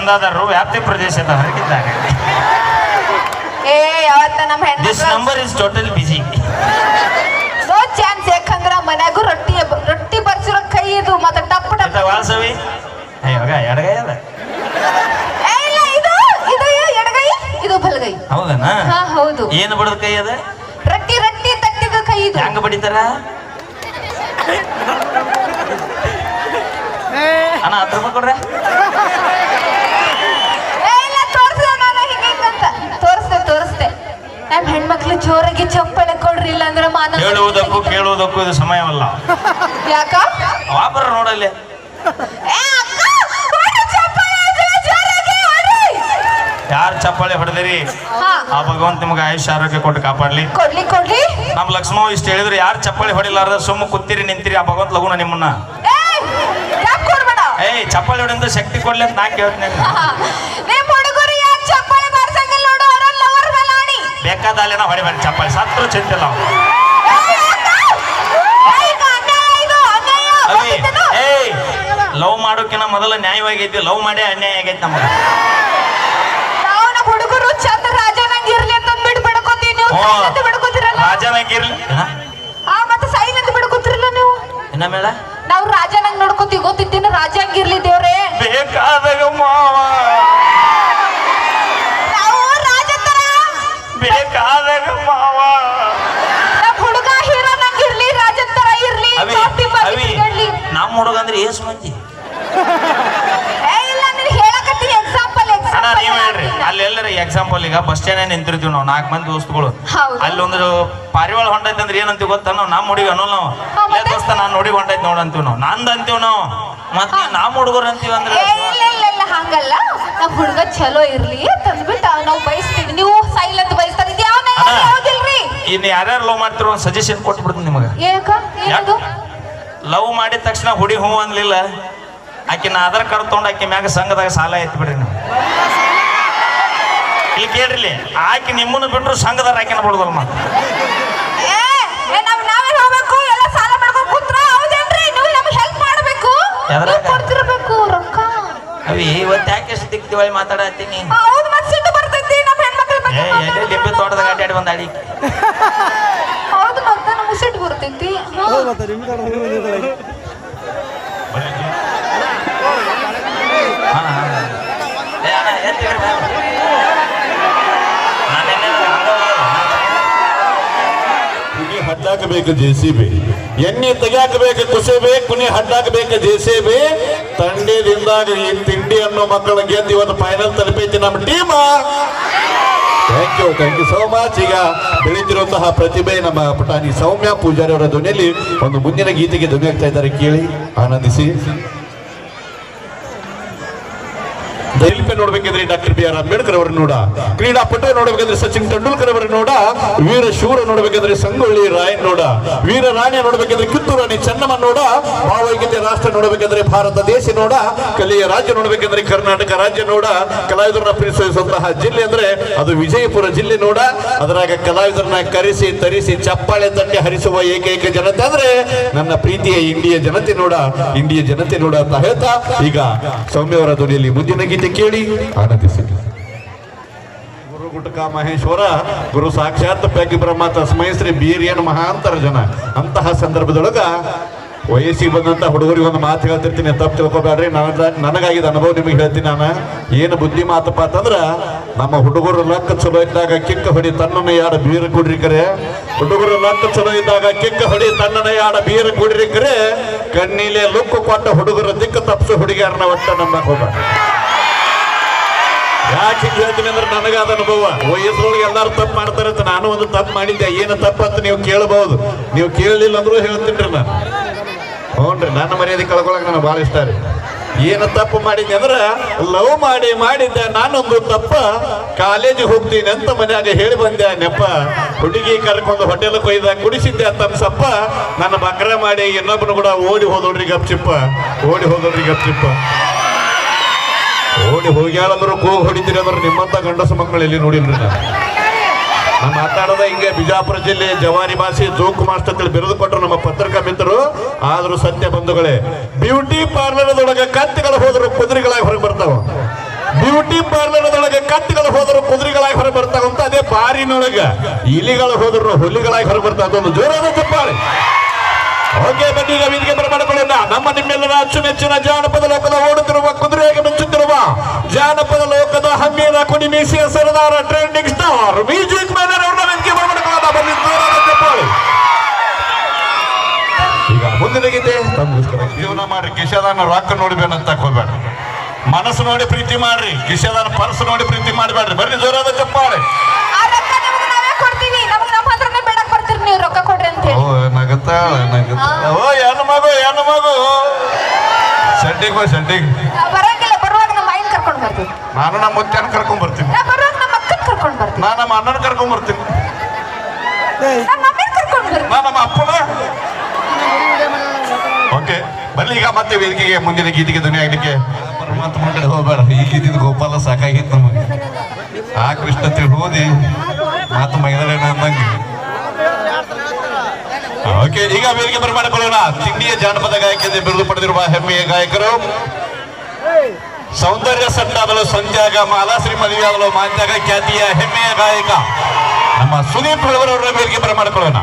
ಚಂದಾದಾರರು ವ್ಯಾಪ್ತಿ ಪ್ರದೇಶದ ಹೊರಗಿದ್ದಾಗ ಏ ಯಾವತ್ತ ನಮ್ಮ this number is total busy no chance ಯಾಕಂದ್ರ ಮನ್ಯಾಗೂ ರೊಟ್ಟಿ ರೊಟ್ಟಿ ಬರ್ಸಿರೋ ಕೈ ಇದು ಮತ್ತೆ ಟಪ್ ಟಪ್. ವಾಸವಿ ಅಯ್ಯೋಗ ಎಡಗೈ ಅದ. ಏ ಇಲ್ಲ ಇದು ಇದು ಎಡಗೈ ಇದು ಬಲಗೈ. ಹೌದನ? ಹಾ ಹೌದು. ಏನು ಬಡದ ಕೈ ಅದ? ರೊಟ್ಟಿ ರೊಟ್ಟಿ ತಟ್ಟಿದ ಕೈ ಇದು. ಹೆಂಗ ಬಡಿತಾರ? ಅಣ್ಣ ಹತ್ತು ರೂಪಾಯಿ ಕೊಡ್ರೆ ಏ ಇಲ್ಲ ತೋರ್ಸ್ದೆ ನಾನು ಹಿಂಗಂತ ತೋರಿಸ್ದೆ ತೋರಿಸ್ದೆ ನಮ್ಮ ಹೆಣ್ಮಕ್ಳು ಜೋರಾಗಿ ಚಪ್ಪಳೆ ಕೊಡ್ರಿ ಇಲ್ಲ ಅಂದ್ರೆ ಮಾನ ಹೇಳುವುದಕ್ಕೂ ಕೇಳುವುದಕ್ಕೂ ಇದು ಸಮಯವಲ್ಲ. ಯಾಕ? ವಾಪರ ನೋಡಲ್ಲಿ. ಯಾರು ಚಪ್ಪಾಳೆ ಹೊಡೆದಿರಿ? ಹಾ. ಆ ಭಗವಂತ ನಿಮಗೆ ಆಯುಷ್ ಆರೋಗ್ಯ ಕೊಟ್ಟು ಕಾಪಾಡ್ಲಿ. ಕೊಡ್ಲಿ ಕೊಡ್ಲಿ. ನಮ್ಮ ಲಕ್ಷ್ಮಣ ಇಷ್ಟು ಹೇಳಿದ್ರು ಯಾರು ಚಪ್ಪಾಳೆ ಹೊಡಿಲಾರ್ದ ಸುಮ್ಮ ಕೂತಿರಿ ನಿಂತಿರಿ ಆ ಭಗವಂತ ಲಗುನ ನಿಮ್ಮನ್ನ. ಏ ಯಾಕೆ ಕೊಡ್ಬೇಡ? ಏಯ್ ಚಪ್ಪಾಳೆ ಹೊಡೆದ ಶಕ್ತಿ ಕೊಡ್ಲಿ ಅಂತ ನಾ ಕೇಳ್ತೀನಿ. ನಿಮ್ ಅನ್ಯಾಯ ಇದು, ಅನ್ಯಾಯ. ಅವಿ ಗೊತ್ತಿತ್ತೇನೋ? ಏಯ್ ಲವ್ ಮಾಡೋಕಿನ ಮೊದಲ ನ್ಯಾಯವಾಗೈತಿ ಲವ್ ಮಾಡೇ ಅನ್ಯಾಯ ಆಗೈತಿ ನಮಗೆ. ಹುಡುಗರು ಚಂದ ರಾಜನಂಗ್ ಇರ್ಲಿ ಅಂತ ಅಂದ್ಬಿಟ್ಟು ಬಿಡ್ಕೋತೀವಿ ನೀವು ಬಿಡ್ಕೋತಿರಲ್ಲ ರಾಜನಾಗಿರ್ಲಿ ಆ ಮತ್ತೆ ಸೈಲೆಂಟ್ ಬಿಡ್ಕೋತಿರಲ್ಲ ನೀವು ಏನ ಮೇಡ ನಾವು ರಾಜನಂಗ್ ನೋಡ್ಕೋತೀವಿ ಗೊತ್ತಿದ್ದೇನು ರಾಜ ಹಂಗಿರ್ಲಿ ದೇವ್ರೇ. ಬೇಕಾದಾಗ ಮಾವ. ಬೇಕಾದಾಗ ಮಾವ ನಮ್ಮ ಹುಡುಗ ಹೀರೋ ನಂಗ್ ಇರ್ಲಿ ರಾಜ ತರ ಇರ್ಲಿ ಅವಿ ಕಾಫಿ ಅವಿ ತಿರ್ಗಾಡ್ಲಿ. ನಮ್ಮ ಹುಡುಗ ಅಂದ್ರೆ ಏಸ್ ಮಂದಿ ಏ ಇಲ್ಲ ನೀನು ಹೇಳಕತ್ತೀನಿ ಎಕ್ಸಾಂಪಲ್ ಅಣ್ಣ ನೀವು ಹೇಳ್ರಿ. ಎಕ್ಸಾಂಪಲ್ ಈಗ ಬಸ್ ಸ್ಟ್ಯಾಂಡ್ ನಿಂತಿರ್ತೀವಿ ನಾವು ನಾಲ್ಕು ಮಂದಿ ದೋಸ್ತಗಳು. ಹೌದು. ಅಲ್ಲಿ ಒಂದು ಪಾರಿವಾಳ ಹೊಂಟೈತೆ ಅಂದ್ರೆ ಏನಂತೀವಿ ಗೊತ್ತಾ? ನಾವು ನಮ್ಮ ಹುಡುಗ ನಾವು. ಹಾ, ಲೇ ಮತ್ತೆ? ದೋಸ್ತ ನಾನು ನೋಡಿ ಹೊಂಟೈತೆ ನೋಡು ಅಂತೀವಿ ನಾವು. ನಂದು ಅಂತೀವಿ ನಾವು. ಮತ್ತೆ ನಮ್ಮ ಹುಡುಗರು ಅಂತೀವಿ ಅಂದ್ರೆ ಏ ಇಲ್ಲ ಇಲ್ಲ ಇಲ್ಲ ಹಂಗಲ್ಲ. ನಮ್ಮ ಹುಡುಗ ಚಲೋ ಇರ್ಲಿ ತಂದ್ಬಿಟ್ಟು ನಾವು ಬಯಸ್ತೀವಿ. ನೀವು ಇನ್ ಯಾರ್ಯಾರು ಲವ್ ಮಾಡ್ತಿರೋ ಒಂದು ಸಜೆಷನ್ ಕೊಟ್ಬಿಡ್ತೀನಿ ನಿಮಗ. ಲವ್ ಮಾಡಿದ ತಕ್ಷಣ ಹುಡಿ ಹೂ ಅನ್ಲಿಲ್ಲ. ನಾ ಆಧಾರ್ ಕಾರ್ಡ್ ತೊಗೊಂಡು ಆಕೆ ಮ್ಯಾಗ ಸಂಘದಾಗ ಸಾಲ ಐತಿ ಬಿಡ್ರಿ ನೀವು. ಇಲ್ಲಿ ಕೇಳ್ರಿ ಆಕೆ ನಿಮ್ಮನ್ನು ಬಿಟ್ಟರು ಸಂಘದಾರ ಆಕೆ ಬಿಡುದಲ್ಲ ಮತ್ತೆ. ಇವತ್ತು ಮಾತಾಡತ್ತೀನಿ? ಏ ಬಗ್ಗೆ ಎಲ್ಲಿ ಮಾತಾಡೋದು. ಲಿಂಬೆ ತೋಟದಾಗ ಅಡ್ಡಾಡಿ ಬಂದಾಡಿ ಹೌದು ಮತ್ತೆ ನಮ್ಗೆ ಸಿಟ್ಟು ಬರ್ತೈತಿ ಹಾ. ಹಾ, ಹಾ. ಏ ಅಣ್ಣ, ಎತ್ತಿ ಇಡ್ರಿ ಮ್ಯಾಲೆ. ನಾನೆನ್ನೆ ಹಂಗ ಹೋಗೋದು. ಕುನಿ ಹಡ್ಡಾಕಬೇಕು ಜೆ ಸಿ ಬಿ ಎಣ್ಣೆ ತೆಗ್ಯಾಕಬೇಕು ಕುಸೇಬೆ ಕುನಿ ಹಡ್ಡಾಕಬೇಕು ಜೆ ಸಿ ಬಿ ತಂಡೇದಿಂದಾಗ ಈ ತಿಂಡಿ ಅನ್ನೋ ಮಕ್ಕಳ ಗೆದ್ದು ಇವತ್ತು ಫೈನಲ್ ತಲುಪೈತಿ ನಮ್ಮ team thank you thank you so much ಈಗ ಬೆಳೆದಿರುವಂತಹ ಪ್ರತಿಭೆ ನಮ್ಮ ಪುಟಾಣಿ ಸೌಮ್ಯ ಪೂಜಾರಿ ಅವರ ಧ್ವನಿಯಲ್ಲಿ ಒಂದು ಮುಂದಿನ ಗೀತೆಗೆ ಧ್ವನಿ ಆಗ್ತಾ ಇದ್ದಾರೆ. ಕೇಳಿ, ಆನಂದಿಸಿ. ದೈಲ್ಪೆ ನೋಡ್ಬೇಕಿದ್ರೆ ಡಾಕ್ಟರ್ ಬಿ ಆರ್ ಅಂಬೇಡ್ಕರ್ ಅವರು ನೋಡ. ಕ್ರೀಡಾಪಟು ನೋಡ್ಬೇಕಂದ್ರೆ ಸಚಿನ್ ತೆಂಡೂಲ್ಕರ್ ಅವರು ನೋಡ. ವೀರ ಶೂರ ನೋಡ್ಬೇಕಂದ್ರೆ ಸಂಗೊಳ್ಳಿ ರಾಯನ್ ನೋಡ. ವೀರ ರಾಣಿ ನೋಡ್ಬೇಕಂದ್ರೆ ಕಿತ್ತೂರು ರಾಣಿ ಚೆನ್ನಮ್ಮ ನೋಡ. ಭಾವೈಕ್ಯತೆ ರಾಷ್ಟ್ರ ನೋಡ್ಬೇಕಂದ್ರೆ ಭಾರತ ದೇಶ ನೋಡ. ಕಲೆಯ ರಾಜ್ಯ ನೋಡ್ಬೇಕಂದ್ರೆ ಕರ್ನಾಟಕ ರಾಜ್ಯ ನೋಡ. ಕಲಾವಿದರನ್ನ ಪ್ರೀತಿಸುವಂತಹ ಜಿಲ್ಲೆ ಅಂದ್ರೆ ಅದು ವಿಜಯಪುರ ಜಿಲ್ಲೆ ನೋಡ. ಅದರಾಗ ಕಲಾವಿದರನ್ನ ಕರೆಸಿ, ತರಿಸಿ, ಚಪ್ಪಾಳೆ ತಟ್ಟಿ ಹರಿಸುವ ಏಕೈಕ ಜನತೆ ಅಂದ್ರೆ ನನ್ನ ಪ್ರೀತಿಯ ಇಂಡಿಯ ಜನತೆ ನೋಡ. ಇಂಡಿಯ ಜನತೆ ನೋಡ ಅಂತ ಹೇಳ್ತಾ ಈಗ ಸೌಮ್ಯವರ ಧ್ವನಿಯಲ್ಲಿ ಮುಂದಿನ ಗೀತೆ ಕೇಳಿ. ಆನಂದಿಸಿ. ಗುರು ಗುಟಕ ಮಹೇಶ್ವರ ಗುರು ಸಾಕ್ಷಾತ್ ಪೆಗ್ ಬ್ರಹ್ಮ ತಸ್ಮೈ ಶ್ರೀ ಬೀರ್ಯನ್ ಮಹಾಂತರ ಜನ. ಅಂತಹ ಸಂದರ್ಭದೊಳಗ ವಯಸ್ಸಿಗೆ ಬಂದಂತ ಹುಡುಗರಿಗೆ ಒಂದು ಮಾತು ಹೇಳ್ತಿರ್ತೀನಿ. ತಪ್ಪು ತಿಳ್ಕೊಬೇಡ್ರಿ. ನನಗಾಗಿದ್ದ ಅನುಭವ ನಿಮಗೆ ಹೇಳ್ತೀನಿ ನಾನು. ಏನು ಬುದ್ಧಿ ಮಾತಪ್ಪ ಅಂತಂದ್ರ ನಮ್ಮ ಹುಡುಗರು ಲಕ್ಕ ಚಲೋ ಇದ್ದಾಗ ಕಿಕ್ಕ ಹೊಡಿ ತನ್ನನ ಯಾಡ ಬೀರ ಕುಡ್ರಿ ಕರೆ. ಹುಡುಗರು ಲಕ್ಕ ಚಲೋ ಇದ್ದಾಗ ಕಿಕ್ಕ ಹೊಡಿ ತನ್ನನ ಯಾಡ ಬೀರ ಕುಡ್ರಿ ಕರೆ. ಕಣ್ಣಿಲೆ ಲುಕ್ಕು ಕೊಟ್ಟ ಹುಡುಗರ ದಿಕ್ಕು ತಪ್ಪಿಸೋ ಹುಡುಗಿಯರನ್ನ ಒಟ್ಟ ನಮ್ಮ ಹೋಗ್ಬೇಡ ಯಾಕೆ ಹೇಳ್ತೀನಿ ಅಂದ್ರೆ ನನಗಾದ ಅನುಭವ. ವಯಸ್ಸೊಳಗೆ ಎಲ್ಲಾರು ತಪ್ಪು ಮಾಡ್ತಾರೆ ಅಂತ ನಾನು ಒಂದು ತಪ್ಪು ಮಾಡಿದ್ದೆ. ಏನು ತಪ್ಪು ಅಂತ ನೀವು ಕೇಳಬಹುದು ನೀವು ಕೇಳಲಿಲ್ಲ ಅಂದ್ರೂ ಹೇಳ್ತೀನಿ ರೀ ನಾನು. ರೀ, ನನ್ನ ಮರ್ಯಾದೆ ಕಳ್ಕೊಳಕ್ ನನಗೆ ಭಾಳ ಇಷ್ಟ ರೀ. ಏನು ತಪ್ಪು ಮಾಡಿದ್ದೆ ಅಂದ್ರೆ, ಲವ್ ಮಾಡಿ ಮಾಡಿದ್ದೆ, ನಾನೊಂದು ತಪ್ಪ. ಕಾಲೇಜಿಗೆ ಹೋಗ್ತೀನಿ ಅಂತ ಮನ್ಯಾಗ ಹೇಳಿ ಬಂದೆ ನೆಪ್ಪ ಹುಡುಗಿ ಕರ್ಕೊಂಡು ಹೋಟೆಲ್ ಕೊಯ್ದ ಕುಡಿಸಿದ್ದೆ ಅಂತ ಸಪ್ಪ ನನ್ನ ಬಕ್ರ ಮಾಡಿ ಇನ್ನೊಬ್ಬನು ಕೂಡ ಓಡಿ ಹೋದೋಡ್ರಿ ಗಪ್ಚಿಪ್ಪ. ಓಡಿ ಹೋದೋಡ್ರಿ ಗಪ್ಚಿಪ್ಪ. ಓಡಿ ಹೋಗ್ಯಾಳಂದ್ರು ಕೂಗ್ ಹೊಡಿತೀರಿ ಅಂದ್ರೆ ನಿಮ್ಮಂತ ಗಂಡಸ ಮಕ್ಕಳು ಎಲ್ಲಿ ನೋಡಿಲ್ರಿ ನಾನು? ನಾನು ಮಾತಾಡೋದ ಹಿಂಗೆ ಬಿಜಾಪುರ ಜಿಲ್ಲೆ ಜವಾರಿ ಭಾಷೆ ಜೋಕ್ ಮಾಸ್ಟರ್ ಅಂತೇಳಿ ಬಿರುದು ಕೊಟ್ಟರು ನಮ್ಮ ಪತ್ರಿಕಾ ಮಿತ್ರರು. ಆದ್ರೂ ಸತ್ಯ ಬಂಧುಗಳೇ, ಬ್ಯೂಟಿ ಪಾರ್ಲರ್ದೊಳಗೆ ಕತ್ತಿಗಳು ಹೋದ್ರು ಕುದುರೆಗಳಾಗಿ ಹೊರಗೆ ಬರ್ತಾವ. ಬ್ಯೂಟಿ ಪಾರ್ಲರ್ದೊಳಗೆ ಕತ್ತಿಗಳು ಹೋದ್ರು ಕುದುರೆಗಳಾಗಿ ಹೊರಗೆ ಬರ್ತಾವ ಅಂತ ಅದೇ ಬಾರಿನೊಳಗೆ. ಇಲಿಗಳು ಹೋದ್ರು ಹುಲಿಗಳಾಗಿ ಹೊರಗೆ ಬರ್ತಾವ ಅದೊಂದು ಜೋರಾದ ಚಪ್ಪಾಳೆ ಈಗ ವೇದಿಕೆ ಬರಮಾಡಿಕೊಳ್ಳೋಣ ನಮ್ಮ ನಿಮ್ಮೆಲ್ಲರ ಅಚ್ಚುಮೆಚ್ಚಿನ ಜಾನಪದ ಲೋಕದ ಓಡುತ್ತಿರುವ ಕುದುರೆಗೆ ಮೆಚ್ಚುತ್ತಿರುವ ಜಾನಪದ ಲೋಕದ ಹಮ್ಮಿನ ಕುಡಿ ಮೀಸಿಯ ಸರದಾರ ಟ್ರೆಂಡಿಂಗ್ ಸ್ಟಾರ್ ಮ್ಯೂಸಿಕ್ ಮ್ಯಾನರ್ ಅವ್ರನ್ನ ವೇದಿಕೆ ಬರಮಾಡಿಕೊಳ್ಳೋಣ ಬನ್ನಿ ಈಗ ಮುಂದಿನ ಗೀತೆ ಜೀವನ ಮಾಡ್ರಿ. ಕಿಶದಾನ ರೊಕ್ಕ ನೋಡ್ಬೇಕಂತ ಹೋಗ್ಬೇಡ ಮನಸ್ಸು ನೋಡಿ ಪ್ರೀತಿ ಮಾಡ್ರಿ. ಕಿಶಾದಾನ ಪರ್ಸ್ ನೋಡಿ ಪ್ರೀತಿ ಮಾಡಬೇಡ್ರಿ. ಬರ್ರಿ ಜೋರಾದ ಚಪ್ಪಾಳೆ ಆ ರೊಕ್ಕ ನಿಮ್ಗೆ ನಾವೇ ಕೊಡ್ತೀವಿ ನಮ್ಗೆ ನಮ್ಮ ಹತ್ರನೇ ಬೇಡಕ್ ಬರ್ತೀರಿ ನೀವು ಓ ಹೇಳಿ ನಗತ್ತಾಳ ನಗತ್ತಾಳ ಓ ಹೆಣ್ಣು ಮಗು ಹೆಣ್ಣು ಮಗು? ಶೆಡ್ಡಿಗೆ ಬಾ ಶೆಡ್ಡಿಗೆ ಬರಂಗಿಲ್ಲ ಬರುವಾಗ ನಮ್ಮ ಆಯಿನ ಕರ್ಕೊಂಡು ಬರ್ತೀವಿ ನಾನು ನಮ್ಮ ಮುತ್ಯಾನ ಕರ್ಕೊಂಡ್ ಬರ್ತೀನಿ. ನಾ ಬರುವಾಗ ನಮ್ಮ ಅಕ್ಕನ ಕರ್ಕೊಂಡು ಬರ್ತೀವಿ ನಾನು ನಮ್ಮ ಅಣ್ಣನ ಕರ್ಕೊಂಡ್ ಬರ್ತೀನಿ. ನಮ್ಮ ಕರ್ಕೊಂಡು ನಾನು ನಮ್ಮ ಅಪ್ಪನ? ಓಕೆ ಬರಲಿ ಈಗ ಮತ್ತೆ ವೇದಿಕೆಗೆ ಮುಂದಿನ ಗೀತೆಗೆ ಧ್ವನಿ ಆಗ್ಲಿಕ್ಕೆ. ಪರಮಾತ್ಮ ಕಡೆ ಹೋಗ್ಬೇಡ. ಈ ಗೀತಿದ ಗೋಪಾಲ ಸಾಕಾಗಿತ್ತು ನಮಗೆ. ಆ ಕೃಷ್ಣ ತಿಳಿ ಹೋದಿ ಮಾತು ಮೈದಾನ ಅಂದಂಗೆ. ಓಕೆ ಈಗ ವೇದಿಕೆ ಬರಮಾಡಿಕೊಳ್ಳೋಣ ತಿಂಡಿಯ ಜಾನಪದ ಎಂದು ಬಿರುದು ಪಡೆದಿರುವ ಹೆಮ್ಮೆಯ ಗಾಯಕರು. ಸೌಂದರ್ಯ ಸಟ್ಟಾದಲು ಸಂತ್ಯಾಗ ಮಾಲಾಶ್ರೀ ಮದುವೆಯಾದಲು ಮಾತಾಗ ಖ್ಯಾತಿಯ ಹೆಮ್ಮೆಯ ಗಾಯಕ. ನಮ್ಮ ಸುದೀಪ್ ಅವರವರ ವೇದಿಕೆ ಬರಮಾಡಿಕೊಳ್ಳೋಣ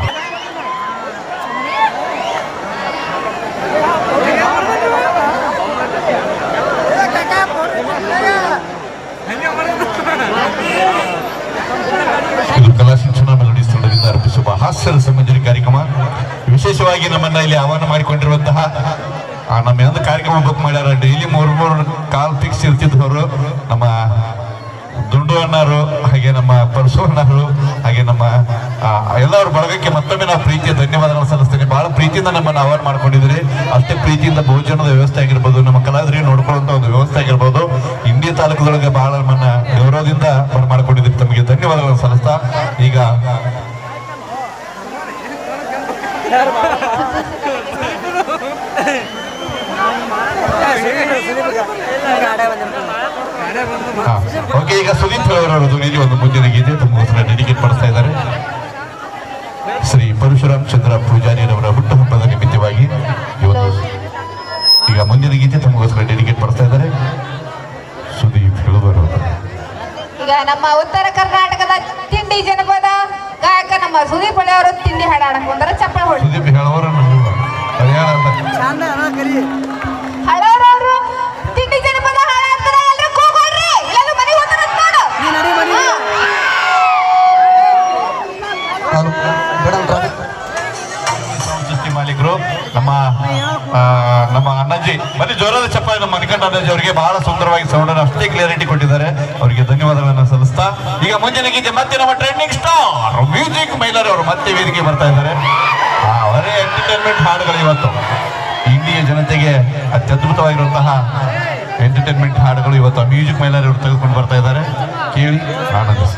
ಇದು ಕಲಾ ಶಿಕ್ಷಣ ಮೆಲೋಡಿ ತಂಡದಿಂದ ಹಾಸ್ಯದ ಹಾಸ್ಯ ಸಂಬಂಧಿತ ಕಾರ್ಯಕ್ರಮ. ವಿಶೇಷವಾಗಿ ನಮ್ಮನ್ನ ಇಲ್ಲಿ ಆಹ್ವಾನ ಮಾಡಿಕೊಂಡಿರುವಂತಹ ನಮ್ಮ ಒಂದು ಕಾರ್ಯಕ್ರಮ ಬುಕ್ ಮಾಡ್ಯಾರ. ಡೈಲಿ ಮೂರು ಮೂರು ಕಾಲ್ ಫಿಕ್ಸ್ ಇರ್ತಿದ್ದವರು ನಮ್ಮ ದುಂಡು ಅಣ್ಣರು, ಹಾಗೆ ನಮ್ಮ ಪರಶು ಅಣ್ಣರು, ಹಾಗೆ ನಮ್ಮ ಎಲ್ಲರೂ ಬಳಗಕ್ಕೆ ಮತ್ತೊಮ್ಮೆ ನಾವು ಪ್ರೀತಿಯ ಧನ್ಯವಾದಗಳನ್ನು ಸಲ್ಲಿಸ್ತೇನೆ. ಬಹಳ ಪ್ರೀತಿಯಿಂದ ನಮ್ಮನ್ನು ಆಹ್ವಾನ ಮಾಡ್ಕೊಂಡಿದ್ರಿ ಅಷ್ಟೇ ಪ್ರೀತಿಯಿಂದ ಭೋಜನದ ವ್ಯವಸ್ಥೆ ಆಗಿರ್ಬೋದು, ನಮ್ಮ ಕಲಾವಿದರಿಗೆ ನೋಡ್ಕೊಳ್ಳುವಂತ ಒಂದು ವ್ಯವಸ್ಥೆ ಆಗಿರ್ಬೋದು. ಇಂಡಿಯ ತಾಲೂಕದೊಳಗೆ ಬಹಳ ನಮ್ಮನ್ನ ಗೌರವದಿಂದ ಮಾಡ್ಕೊಂಡಿದ್ರಿ ತಮಗೆ ಧನ್ಯವಾದಗಳನ್ನು ಸಲ್ಲಿಸ್ತಾ, ಈಗ. (laughs) ಓಕೆ ಈಗ ಸುದೀಪ್ ಅವರ ಧ್ವನಿಯಲ್ಲಿ ಒಂದು ಮುಂದಿನ ಗೀತೆ ತುಂಬಾ ಡೆಡಿಕೇಟ್ ಮಾಡ್ತಾ ಇದ್ದಾರೆ. ಶ್ರೀ ಪರಶುರಾಮ್ ಚಂದ್ರ ಪೂಜಾರಿಯವರ ಹುಟ್ಟುಹಬ್ಬದ ನಿಮಿತ್ತವಾಗಿ ಇವತ್ತು ಈಗ ಮುಂದಿನ ಗೀತೆ ತಮಗೋಸ್ಕರ ಡೆಡಿಕೇಟ್ ಮಾಡ್ತಾ ಇದ್ದಾರೆ. ಬರುವುದು ಈಗ ನಮ್ಮ ಉತ್ತರ ಕರ್ನಾಟಕದ ತಿಂಡಿ ಜನಪದ ಗಾಯಕ ನಮ್ಮ ಸುದೀಪ್ ಅವರು ಮಾಲೀಕರು ನಮ್ಮ ನಮ್ಮ ಅಣ್ಣಜ್ಜಿ. ಬನ್ನಿ ಜೋರಾದ ಚಪ್ಪಾಳೆ ನಮ್ಮ ಮಣಿಕಂಠ ಅಣ್ಣಜ್ಜಿ ಅವರಿಗೆ ಬಹಳ ಸುಂದರವಾಗಿ ಸೌಂಡ್ ಅನ್ನು ಅಷ್ಟೇ ಕ್ಲಿಯರಿಟಿ ಕೊಟ್ಟಿದ್ದಾರೆ. ಅವರಿಗೆ ಧನ್ಯವಾದಗಳನ್ನು ಸಲ್ಲಿಸ್ತಾ ಈಗ ಮುಂಜಾನೆ ಗೀತೆ ಮತ್ತೆ ನಮ್ಮ ಟ್ರೆಂಡಿಂಗ್ ಸ್ಟಾರ್ ಮ್ಯೂಸಿಕ್ ಮೈಲರ್ ಅವರು ಮತ್ತೆ ವೇದಿಕೆ ಬರ್ತಾ ಇದ್ದಾರೆ. ಅವರೇ ಎಂಟರ್ಟೈನ್ಮೆಂಟ್ ಹಾಡುಗಳು ಇವತ್ತು. ಇಂಡಿಯ ಜನತೆಗೆ ಅತ್ಯದ್ಭುತವಾಗಿರುವಂತಹ ಎಂಟರ್ಟೈನ್ಮೆಂಟ್ ಹಾಡುಗಳು ಇವತ್ತು ಮ್ಯೂಸಿಕ್ ಮೈಲರ್ ಇವರು ತೆಗೆದುಕೊಂಡು ಬರ್ತಾ ಇದ್ದಾರೆ. ಕೇಳಿ ಆನಂದಿಸಿ.